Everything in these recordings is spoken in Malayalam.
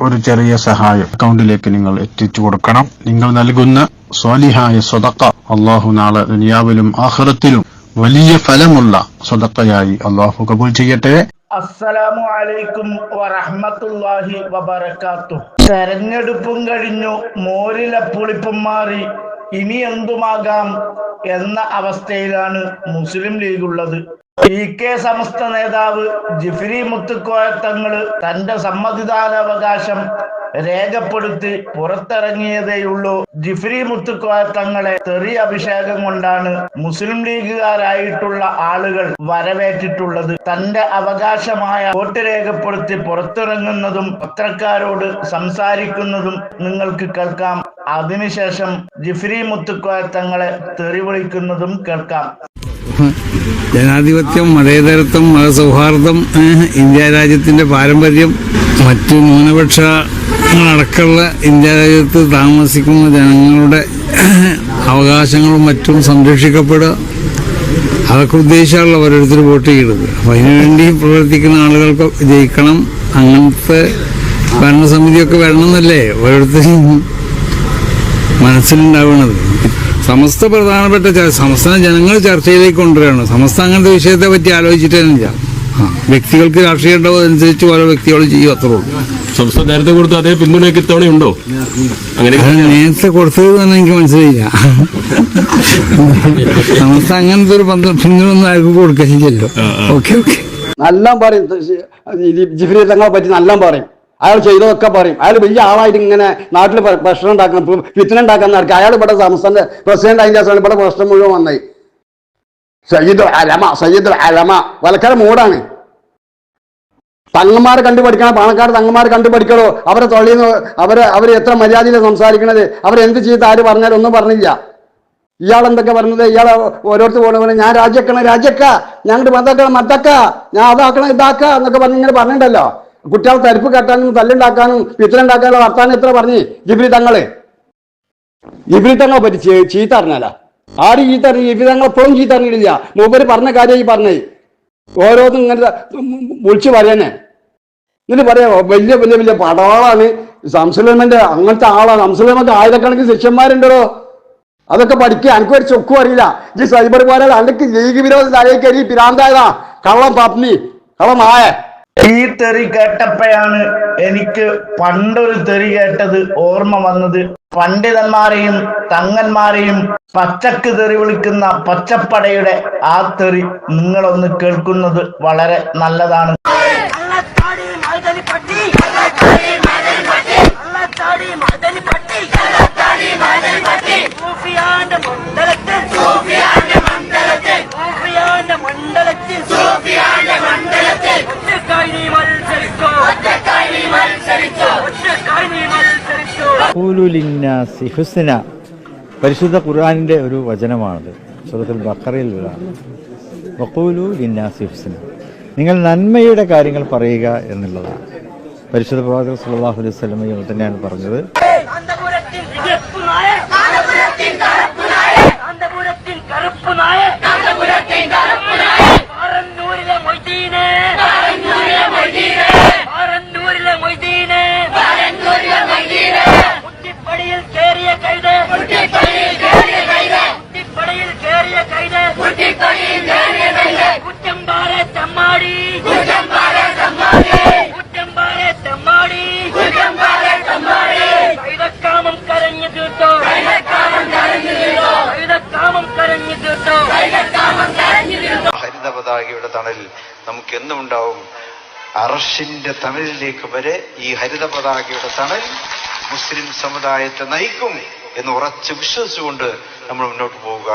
ഒരു ചെറിയ സഹായം. അക്കൗണ്ടിലേക്ക് നിങ്ങൾ എത്തിച്ചു കൊടുക്കണം. നിങ്ങൾ നൽകുന്ന സ്വാലിഹായ സ്വതക്ക അള്ളാഹു നാളെ ദുനിയാവിലും ആഹ്റത്തിലും വലിയ ഫലമുള്ള സ്വതക്കയായി അള്ളാഹു കബൂൽ ചെയ്യട്ടെ. അസ്സലാമു അലൈക്കും വറഹ്മത്തുള്ളാഹി വബർക്കാത്തു തെരഞ്ഞെടുപ്പും കഴിഞ്ഞു. മോരിലെ പുളിപ്പും മാറി. ഇനി എന്തുമാകാം എന്ന അവസ്ഥയിലാണ് മുസ്ലിം ലീഗ് ഉള്ളത് പി കെ സമസ്ത നേതാവ് ജിഫ്രി മുത്തുക്കോയത്തങ്ങൾ തന്റെ സമ്മതിദാനാവകാശം രേഖപ്പെടുത്തി പുറത്തിറങ്ങിയതേയുള്ളൂ ജിഫ്രി മുത്തുക്കോയത്തങ്ങളെ തെറി അഭിഷേകം കൊണ്ടാണ് മുസ്ലിം ലീഗുകാരായിട്ടുള്ള ആളുകൾ വരവേറ്റിട്ടുള്ളത്. തന്റെ അവകാശമായ വോട്ട് രേഖപ്പെടുത്തി പുറത്തിറങ്ങുന്നതും പത്രക്കാരോട് സംസാരിക്കുന്നതും നിങ്ങൾക്ക് കേൾക്കാം. അതിനുശേഷം ജിഫ്രി മുത്തുക്കോയത്തങ്ങളെ തെറി വിളിക്കുന്നതും കേൾക്കാം. ജനാധിപത്യം മതേതരത്വം മതസൗഹാർദ്ദം ഇന്ത്യ രാജ്യത്തിന്റെ പാരമ്പര്യം മറ്റു ന്യൂനപക്ഷങ്ങളടക്കമുള്ള ഇന്ത്യ രാജ്യത്ത് താമസിക്കുന്ന ജനങ്ങളുടെ അവകാശങ്ങളും മറ്റും സംരക്ഷിക്കപ്പെടുക. അതൊക്കെ ഉദ്ദേശിച്ചാണല്ലോ ഓരോരുത്തർ വോട്ട് ചെയ്യുന്നത് അപ്പം അതിനുവേണ്ടി പ്രവർത്തിക്കുന്ന ആളുകൾക്ക് ജയിക്കണം. അങ്ങനത്തെ ഭരണസമിതിയൊക്കെ വരണമെന്നല്ലേ ഓരോരുത്തരും മനസ്സിലുണ്ടാവുന്നത് സമസ്ത പ്രധാനപ്പെട്ട സമസ്ത ജനങ്ങൾ ചർച്ചയിലേക്ക് കൊണ്ടുവരികയാണ്. സമസ്ത അങ്ങനത്തെ വിഷയത്തെ പറ്റി ആലോചിച്ചിട്ടേ വ്യക്തികൾക്ക് രാഷ്ട്രീയം ഉണ്ടാവും അനുസരിച്ച് ഓരോ വ്യക്തികളും ചെയ്യും അത്രേ ഉള്ളൂ. സംസ്ഥാന നേരത്തെ കൊടുത്ത അതേ പിന്തുണയൊക്കെ ഇത്തവണ ഉണ്ടോ അങ്ങനെ നേരത്തെ കൊടുത്തത് തന്നെ എനിക്ക് മനസ്സിലായില്ല. നമുക്ക് അങ്ങനത്തെ ഒരു പന്ത പിന്തുണ ആർക്കും കൊടുക്കില്ലല്ലോ ഓക്കെ ഓക്കെ. നല്ല പറയും. ജിഫ്രി തങ്ങളെ പറ്റി നല്ല പറയും. അയാൾ ചെയ്തതൊക്കെ പറയും. അയാൾ വലിയ ആളായിട്ട് ഇങ്ങനെ നാട്ടിൽ പ്ര- പ്രശ്നം ഉണ്ടാക്കണം ഫിത്തിന ഉണ്ടാക്കാൻ നടക്കുക. അയാൾ ഇവിടെ സംസ്ഥാന പ്രസിഡന്റ് അതിന്റെ ഇവിടെ പ്രശ്നം മുഴുവൻ വന്നായി സയ്യിദ് അലമ സയ്യിദ് അലമ. വലക്കാരെ മൂടാണ്. തങ്ങന്മാരെ കണ്ടു പഠിക്കണം പാണക്കാട് തങ്ങന്മാരെ കണ്ടു പഠിക്കണോ അവരെ തൊള്ളിന്ന് അവരെ അവർ എത്ര മര്യാദയിൽ സംസാരിക്കണത്? അവരെന്ത് ചെയ്ത് ആര് പറഞ്ഞാലും ഒന്നും പറഞ്ഞില്ല. ഇയാൾ എന്തൊക്കെ പറഞ്ഞത്? ഇയാൾ ഓരോരുത്തർ പോകണ ഞാൻ രാജ്യക്കണ രാജ്യക്ക ഞങ്ങളുടെ മതക്കണം മതക്ക. ഞാൻ അതാക്കണം ഇതാക്ക. എന്നൊക്കെ പറഞ്ഞ് ഇങ്ങനെ പറഞ്ഞിട്ടുണ്ടല്ലോ. കുട്ടികൾ തരിപ്പ് കെട്ടാനും തല്ലുണ്ടാക്കാനും പിത്തലുണ്ടാക്കാനുള്ള വർത്താനം എത്ര പറഞ്ഞ്? ജിബ്രി തങ്ങൾ. ജിബ്രി തങ്ങളെ പറ്റി ചീത്ത അറിഞ്ഞാല? ആര് ചീത്ത ഈ വിധങ്ങളെ എപ്പോഴും ചീത്ത അറിഞ്ഞിട്ടില്ല മൂപ്പര് പറഞ്ഞ കാര്യം ഈ പറഞ്ഞേ. ഓരോന്നും ഇങ്ങനെ വിളിച്ചു പറയാനേ എന്നിട്ട് പറയാ വലിയ വലിയ വലിയ പടവാളാണ്. സംസുലമന്റെ അങ്ങനത്തെ ആളാണ്. സംസുലമന്റെ ആയിരക്കണക്കിന് ശിഷ്യന്മാരുണ്ടോ അതൊക്കെ പഠിക്കുക എനിക്കൊരു ചൊക്കും അറിയില്ല. ഈ സൈബർ പോരാ അനക്ക് ലീഗ് വിരോധ ഈ പിരാന്തായതാ. കള്ളം പത്നി കള്ളം ആയ ഈ തെറി കേട്ടപ്പോഴാണ് എനിക്ക് പണ്ടൊരു തെറി കേട്ടത് ഓർമ്മ വന്നത്. പണ്ഡിതന്മാരെയും തങ്ങന്മാരെയും പച്ചക്ക് തെറി വിളിക്കുന്ന പച്ചപ്പടയുടെ ആ തെറി നിങ്ങളൊന്ന് കേൾക്കുന്നത് വളരെ നല്ലതാണ്. മത്സരിച്ചോ ഖൂലുലിന്നാസി ഹുസ്ന. പരിശുദ്ധ ഖുർആാനിന്റെ ഒരു വചനമാണത്. സൂറത്തുൽ ബക്കറയിലുള്ള വഖൂലു ലിന്നാസി ഹുസ്ന. നിങ്ങൾ നന്മയുടെ കാര്യങ്ങൾ പറയുക എന്നുള്ളതാണ്. പരിശുദ്ധ പ്രവാചകർ സല്ലല്ലാഹു അലൈഹി വസല്ലമയും തന്നെയാണ് പറഞ്ഞത്. കറുപ്പ് നായ ഹരിത പതാകയുടെ തണലിൽ നമുക്ക് എന്നും ഉണ്ടാവും അറഷിന്റെ തണലിലേക്ക് വരെ ഈ ഹരിത പതാകയുടെ തണൽ മുസ്ലിം സമുദായത്തെ നയിക്കും എന്ന് ഉറച്ചു വിശ്വസിച്ചുകൊണ്ട് നമ്മൾ മുന്നോട്ട് പോവുക.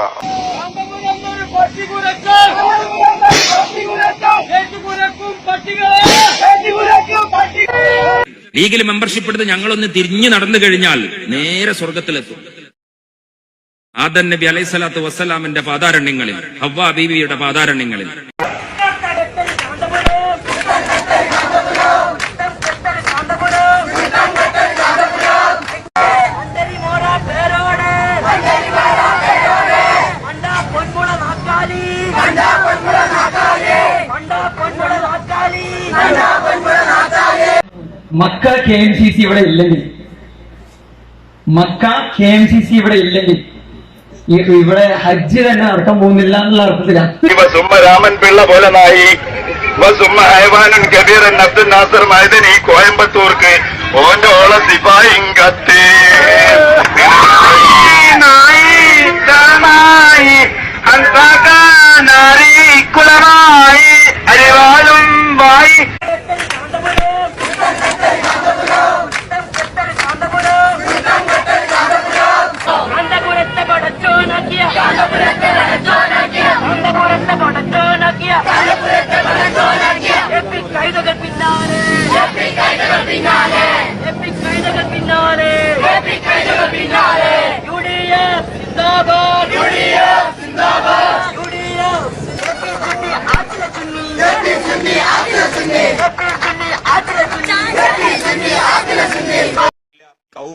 ലീഗിൽ മെമ്പർഷിപ്പ് എടുത്ത് ഞങ്ങളൊന്ന് തിരിഞ്ഞു നടന്നു കഴിഞ്ഞാൽ നേരെ സ്വർഗത്തിലെത്തും. ആദൻ നബി അലൈഹി സ്വലാത്തു വസ്സലാമിന്റെ പാതാരണ്യങ്ങളിൽ ഹവ്വാ ബീവിയുടെ പാതാരണ്യങ്ങളിൽ. Makkah K M C C ഇവിടെ ഇല്ലെങ്കിൽ. Makkah K M C C ഇവിടെ ഇല്ലെങ്കിൽ. ഇവിടെ ഹജ്ജ് തന്നെ നടക്കാൻ പോകുന്നില്ല എന്നുള്ള അർത്ഥത്തിലാണ് സുമ്മ രാമൻ പിള്ള പോലെ നായി. സുമ്മ ഹൈവാനൻ കബീറൻ അബ്ദുൽ നാസർ മൈദനി കോയമ്പത്തൂർക്ക്. ഓന്റെ ഓള സിപായും കത്തി. കുളമായി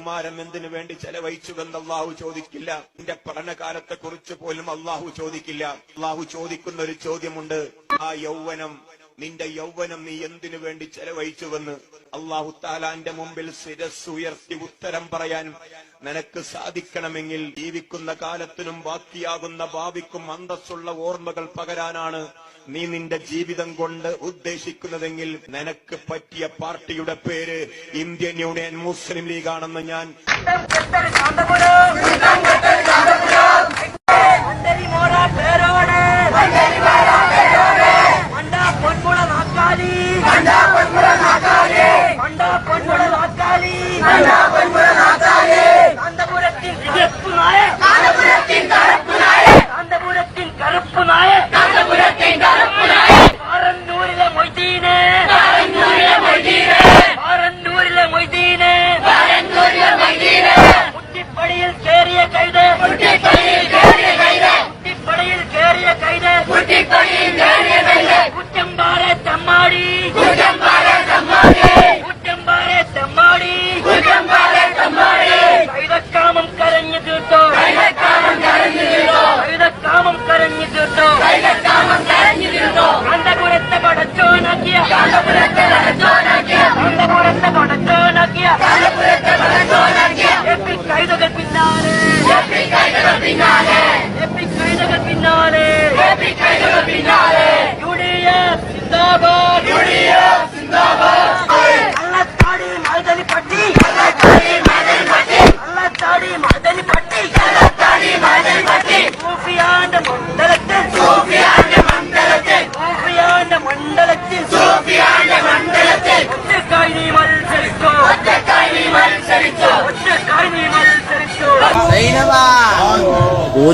കൗമാരം എന്തിനു വേണ്ടി ചെലവഴിച്ചുവെന്ന് അള്ളാഹു ചോദിക്കില്ല. നിന്റെ പഠനകാലത്തെ കുറിച്ച് പോലും അള്ളാഹു ചോദിക്കില്ല. അള്ളാഹു ചോദിക്കുന്ന ഒരു ചോദ്യമുണ്ട്. ആ യൗവനം നിന്റെ യൗവനം നീ എന്തിനു വേണ്ടി ചെലവഴിച്ചുവെന്ന് അള്ളാഹു താലാന്റെ മുമ്പിൽ ഉയർത്തി ഉത്തരം പറയാൻ നിനക്ക് സാധിക്കണമെങ്കിൽ ജീവിക്കുന്ന കാലത്തിനും ബാക്കിയാകുന്ന ഭാവിക്കും അന്തസ്സുള്ള ഓർമ്മകൾ പകരാനാണ് നീ നിന്റെ ജീവിതം കൊണ്ട് ഉദ്ദേശിക്കുന്നതെങ്കിൽ നിനക്ക് പറ്റിയ പാർട്ടിയുടെ പേര് ഇന്ത്യൻ യൂണിയൻ മുസ്ലിം ലീഗാണെന്ന് ഞാൻ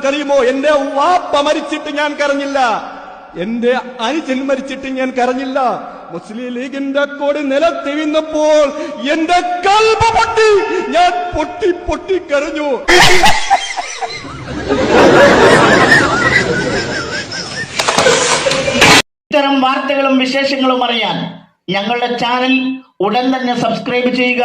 നിങ്ങൾക്കറിയുമോ എന്റെ വാപ്പ മരിച്ചിട്ട് ഞാൻ കരഞ്ഞില്ല. എന്റെ അനുജൻ മരിച്ചിട്ട് ഞാൻ കരഞ്ഞില്ല. മുസ്ലിം ലീഗിന്റെ കൊടി നിലത്തിവിന്നപ്പോൾ എന്റെ കൽബ പൊട്ടി. ഞാൻ പൊട്ടി പൊട്ടി കരഞ്ഞു. ഇത്തരം വാർത്തകളും വിശേഷങ്ങളും അറിയാൻ ഞങ്ങളുടെ ചാനൽ ഉടൻ തന്നെ സബ്സ്ക്രൈബ് ചെയ്യുക.